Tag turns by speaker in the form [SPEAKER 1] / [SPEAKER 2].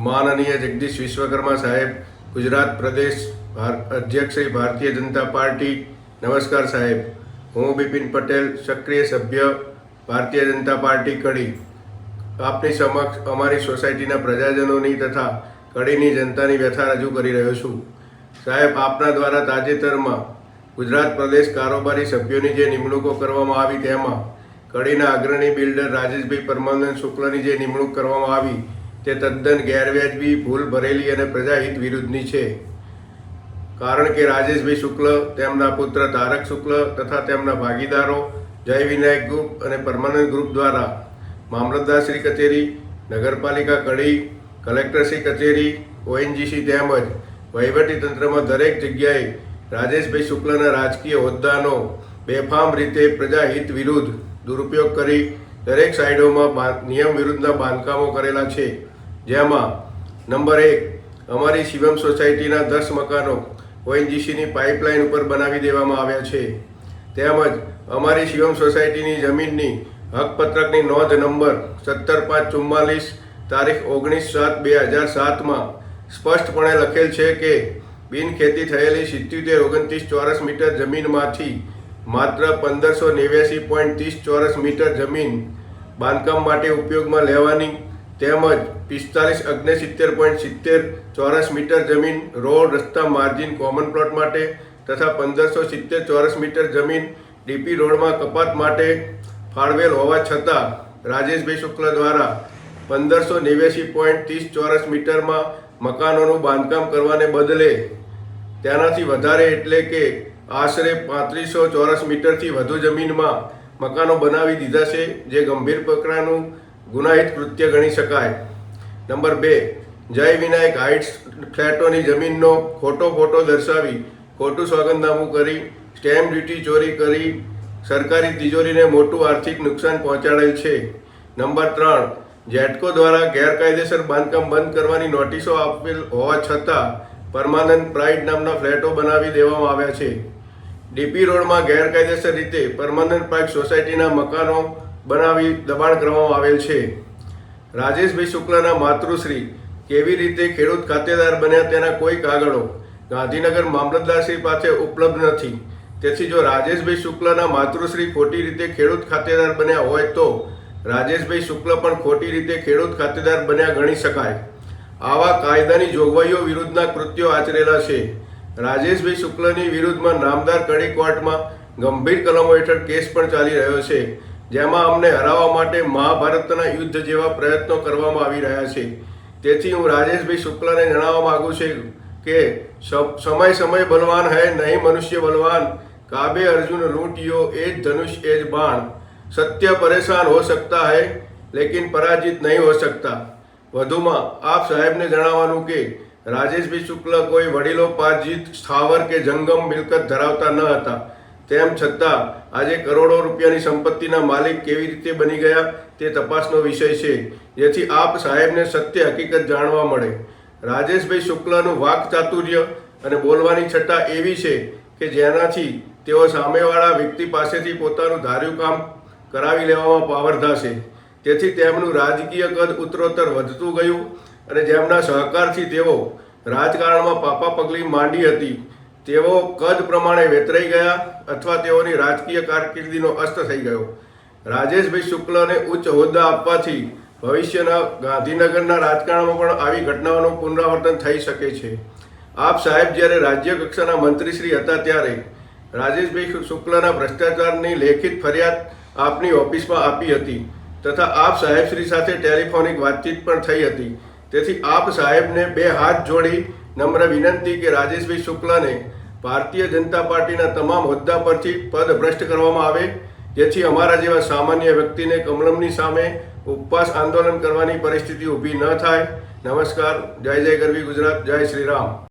[SPEAKER 1] માનનીય જગદીશ વિશ્વકર્મા સાહેબ, ગુજરાત પ્રદેશ અધ્યક્ષ ભારતીય જનતા પાર્ટી, નમસ્કાર સાહેબ. હું બિપિન પટેલ, સક્રિય સભ્ય ભારતીય જનતા પાર્ટી કડી. આપની સમક્ષ અમારી સોસાયટીના પ્રજાજનોની તથા કડીની જનતાની વ્યથા રજૂ કરી રહ્યો છું. સાહેબ, આપના દ્વારા તાજેતરમાં ગુજરાત પ્રદેશ કારોબારી સભ્યોની જે નિમણૂકો કરવામાં આવી તેમાં કડીના અગ્રણી બિલ્ડર રાજેશભાઈ પરમાનંદ શુક્લની જે નિમણૂક કરવામાં આવી તે તદ્દન ગેરવ્યાજબી, ભૂલ ભરેલી અને પ્રજાહિત વિરુદ્ધની છે. કારણ કે રાજેશભાઈ શુક્લ, તેમના પુત્ર તારક શુક્લ તથા તેમના ભાગીદારો જય વિનાયક ગ્રુપ અને પરમાનંદ ગ્રુપ દ્વારા મામલતદારશ્રી કચેરી, નગરપાલિકા કડી કલેક્ટરશ્રી કચેરી, ઓએનજીસી તેમજ વહીવટી તંત્રમાં દરેક જગ્યાએ રાજેશભાઈ શુક્લના રાજકીય હોદ્દાનો બેફામ રીતે પ્રજાહિત વિરુદ્ધ દુરુપયોગ કરી દરેક સાઇડોમાં નિયમ વિરુદ્ધના બાંધકામો કરેલા છે. જેમાં નંબર એક, અમારી શિવમ સોસાયટીના દસ મકાનો ઓએનજીસીની પાઇપલાઇન ઉપર બનાવી દેવામાં આવ્યા છે. તેમજ અમારી શિવમ સોસાયટીની જમીનની હકપત્રકની નોંધ નંબર સત્તર પાંચ ચુમ્માલીસ તારીખ ઓગણીસ સાત બે હજાર સાતમાં સ્પષ્ટપણે લખેલ છે કે બિનખેતી થયેલી સિત્યોતેર ઓગણત્રીસ ચોરસ મીટર જમીનમાંથી માત્ર પંદરસો નેવ્યાસી પોઈન્ટ ત્રીસ ચોરસ મીટર જમીન બાંધકામ માટે ઉપયોગમાં લેવાની તેમજ પિસ્તાલીસ અગ્નેસિત્તેર પોઈન્ટ સિત્તેર ચોરસ મીટર જમીન, રોડ, રસ્તા, માર્જિન કોમન પ્લોટ માટે તથા પંદરસો સિત્તેર ચોરસ મીટર જમીન ડીપી રોડમાં કપાત માટે ફાળવેલ હોવા છતાં રાજેશભાઈ શુક્લ દ્વારા પંદરસો નેવ્યાસી પોઈન્ટ ત્રીસ ચોરસ મીટરમાં મકાનોનું બાંધકામ કરવાને બદલે તેનાથી વધારે એટલે કે આશરે પાંત્રીસો ચોરસ મીટરથી વધુ જમીનમાં મકાનો બનાવી દીધા છે, જે ગંભીર પ્રકારનું ગુનાહિત કૃત્ય ગણી શકાય. નંબર બે, જય વિનાયક હાઇટ્સ ફ્લેટોની જમીનનો ખોટો ફોટો દર્શાવી ખોટું સ્વાગતનામું કરી, સ્ટેમ્પ ડ્યુટી ચોરી કરી, સરકારી તિજોરીને મોટું આર્થિક નુકસાન પહોંચાડેલ છે. નંબર ત્રણ, જેટકો દ્વારા ગેરકાયદેસર બાંધકામ બંધ કરવાની નોટિસો આપેલ હોવા છતાં પરમાનંદ પ્રાઇડ નામના ફ્લેટો બનાવી દેવામાં આવ્યા છે. ડીપી રોડમાં ગેરકાયદેસર રીતે પરમાનંદ પાર્ક સોસાયટીના મકાનો બનાવી દબાણ કરવામાં આવેલ છે. રાજેશભાઈ શુક્લાના માતૃશ્રી કેવી રીતે ખેડૂત ખાતેદાર બન્યા તેના કોઈ કાગળો ગાંધીનગર મામલતદારશ્રી પાસે ઉપલબ્ધ નથી. તેથી જો રાજેશભાઈ શુક્લાના માતૃશ્રી ખોટી રીતે ખેડૂત ખાતેદાર બન્યા હોય તો રાજેશભાઈ શુક્લ પણ ખોટી રીતે ખેડૂત ખાતેદાર બન્યા ગણી શકાય. આવા કાયદાની જોગવાઈઓ વિરુદ્ધના કૃત્યો આચરેલા છે. રાજેશભાઈ શુક્લની વિરુદ્ધમાં નામદાર કડી કોર્ટમાં ગંભીર કલમો હેઠળ કેસ પણ ચાલી રહ્યો છે, જેમાં અમને હરાવવા માટે મહાભારતના યુદ્ધ જેવા પ્રયત્નો કરવામાં આવી રહ્યા છે. તેથી હું રાજેશભાઈ શુક્લને જણાવવા માગું છું કે સમય સમય બલવાન હૈ, નહીં મનુષ્ય બલવાન, કાબે અર્જુન લૂંટિયો, એ જ ધનુષ, એ જ બાણ. સત્ય પરેશાન હો સકતા હૈ, લેકિન પરાજિત નહીં હો શકતા. વધુમાં, આપ સાહેબને જણાવવાનું કે રાજેશભાઈ શુક્લ કોઈ વડીલો પાર્જિત સ્થાવર કે જંગમ મિલકત ધરાવતા ન હતા. તેમ છતાં, આજે કરોડો રૂપિયાની સંપત્તિના માલિક કેવી રીતે બની ગયા તે તપાસનો વિષય છે. જેથી આપ સાહેબને સત્ય હકીકત જાણવા મળે. રાજેશભાઈ શુક્લનું વાક ચાતુર્ય અને બોલવાની છટા એવી છે કે જેનાથી તેઓ સામેવાળા વ્યક્તિ પાસેથી પોતાનું ધાર્યું કામ કરાવી લેવામાં પાવરધા છે તેથી તેમનું રાજકીય કદ ઉત્તરોત્તર વધતું ગયું અને જેમના સહકારથી તેઓ રાજકારણમાં પાપા પગલી માંડી હતી, તેઓ કદ પ્રમાણે વેતરાઈ ગયા અથવા તેઓની રાજકીય કારકિર્દીનો અસ્ત થઈ ગયો. રાજેશભાઈ શુક્લને ઉચ્ચ હોદ્દા આપવાથી ભવિષ્યના ગાંધીનગરના રાજકારણમાં પણ આવી ઘટનાઓનું પુનરાવર્તન થઈ શકે છે. આપ સાહેબ જ્યારે રાજ્ય કક્ષાના મંત્રીશ્રી હતા ત્યારે રાજેશભાઈ શુક્લના ભ્રષ્ટાચારની લેખિત ફરિયાદ આપની ઓફિસમાં આપી હતી તથા આપ સાહેબશ્રી સાથે ટેલિફોનિક વાતચીત પણ થઈ હતી. તેથી આપ સાહેબને બે હાથ જોડી નમ્ર વિનંતી કે રાજેશભાઈ શુક્લાને ભારતીય જનતા પાર્ટીના તમામ હોદ્દા પરથી પદ ભ્રષ્ટ કરવામાં આવે, જેથી અમારા જેવા સામાન્ય વ્યક્તિને કમલમની સામે ઉપવાસ આંદોલન કરવાની પરિસ્થિતિ ઊભી ન થાય. નમસ્કાર. જય જય ગરવી ગુજરાત. જય શ્રી રામ.